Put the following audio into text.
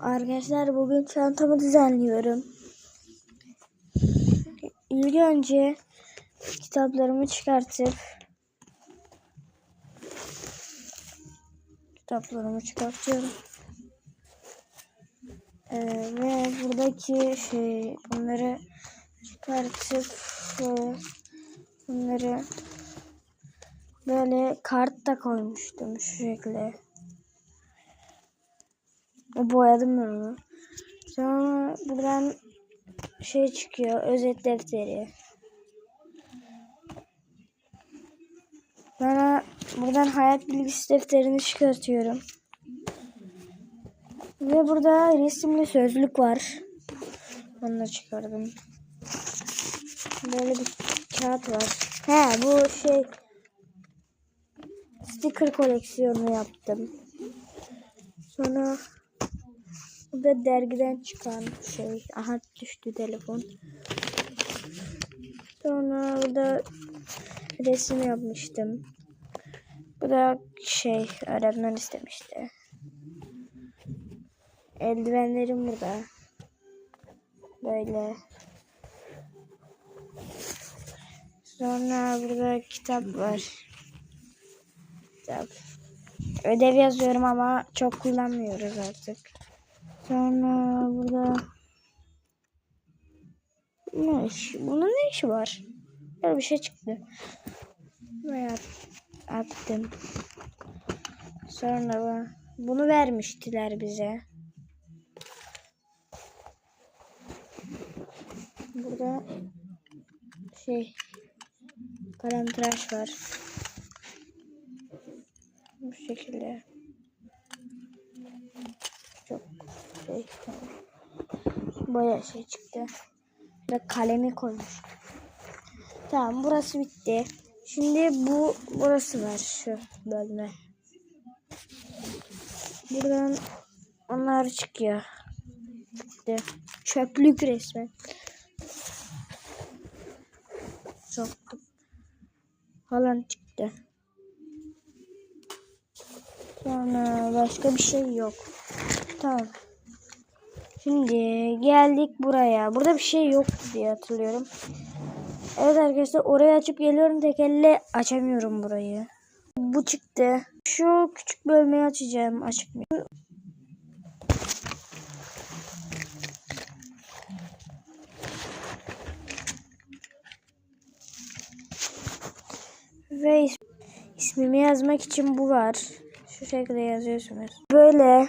Arkadaşlar bugün çantamı düzenliyorum. İlk önce kitaplarımı çıkartıp kitaplarımı çıkartıyorum. Ee, ve buradaki şey bunları çıkartıp e, bunları böyle kart da koymuştum şu şekilde. Boyadım ben onu. Sonra buradan şey çıkıyor. Özet defteri. Sonra buradan hayat bilgisi defterini çıkartıyorum. Ve burada resimli sözlük var. Onu da çıkardım. Böyle bir kağıt var. He bu şey sticker koleksiyonu yaptım. Sonra bu da dergiden çıkan şey. Aha düştü telefon. Sonra burada resim yapmıştım. Bu da şey öğretmen istemişti. Eldivenlerim burada. Böyle. Sonra burada kitap var. Kitap. Ödev yazıyorum ama çok kullanmıyoruz artık. Sonra burada ne iş? Bunun ne işi var? Böyle bir şey çıktı. Ve attım. Sonra bunu vermiştiler bize. Burada şey karantıraş var. Bu şekilde. Şey baya şey çıktı. Ve kalemi koymuş. Tamam burası bitti. Şimdi bu burası var şu bölme. Buradan onlar çıkıyor. Bitti. Çöplük resmen. Soktum. Falan çıktı. Sonra başka bir şey yok. Tamam. Şimdi geldik buraya. Burada bir şey yok diye hatırlıyorum. Evet arkadaşlar orayı açıp geliyorum. Tek elle açamıyorum burayı. Bu çıktı. Şu küçük bölmeyi açacağım. Açıkmıyor. Ve is- ismimi yazmak için bu var. Şu şekilde yazıyorsunuz. Böyle